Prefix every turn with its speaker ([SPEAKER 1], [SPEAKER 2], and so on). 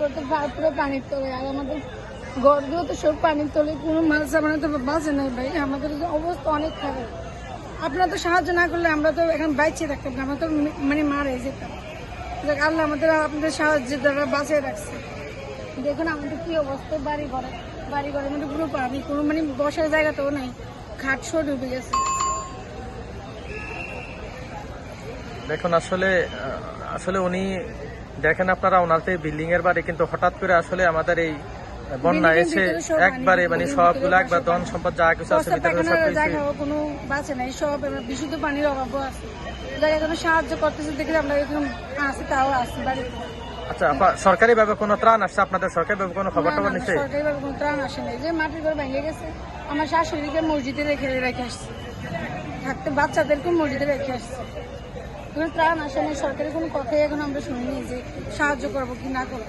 [SPEAKER 1] ঘর তো পা- পুরো পানির তলে আর আমাদের ঘরগুলো তো সব পানির তলে কোনো মাল সামানে তো বাঁচে নাই ভাই। আমাদের অবস্থা অনেক খারাপ। আপনারা তো সাহায্য না করলে আমরা তো এখন বাইচে থাকতাম না, আমরা তো মানে মারে যেতাম। দেখ আল্লাহ আমাদের আপনাদের সাহায্যের দ্বারা বাঁচিয়ে রাখছে। দেখুন আমাদের কি অবস্থা বাড়ি ঘরে বাড়ি ঘরের মধ্যে পুরো পানি কোনো মানে বসার জায়গাটাও নাই খাট সর ডুবে গেছে।
[SPEAKER 2] দেখুন আসলে আসলে উনি দেখেন আপনারা ওনার যে বিল্ডিং এর বাড়ি কিন্তু হঠাৎ করে আসলে আমাদের এই বন্যা এসে
[SPEAKER 1] পানি,
[SPEAKER 2] একবারে মানে সবগুলো একবার ধন সম্পদ যা কিছু আছে ভিতরে সব কিছু
[SPEAKER 1] কোনো বাঁচে নাই সব বিশুদ্ধ পানির অভাবও আছে। যারা এখানে সাহায্য করতেছে দেখি আমরা এখানে আসি তাও আসি বাড়িতে।
[SPEAKER 2] আচ্ছা আপা সরকারি ভাবে কোনো ত্রাণ আসছে? আপনাদের সরকারি ভাবে কোনো খবর টবর নিচ্ছে
[SPEAKER 1] সরকারিভাবে কোনো ত্রাণ আসে নাই। যে মাটির ঘর ভেঙে গেছে আমার শাশুড়িকে মসজিদে রেখে রেখে আসছে। থাকতে বাচ্চাদেরকে মসজিদে রেখে আসছে। ত্রাণ আসে সরকারের কোনো কথাই এখন আমরা শুনিনি যে সাহায্য করব কি না করব।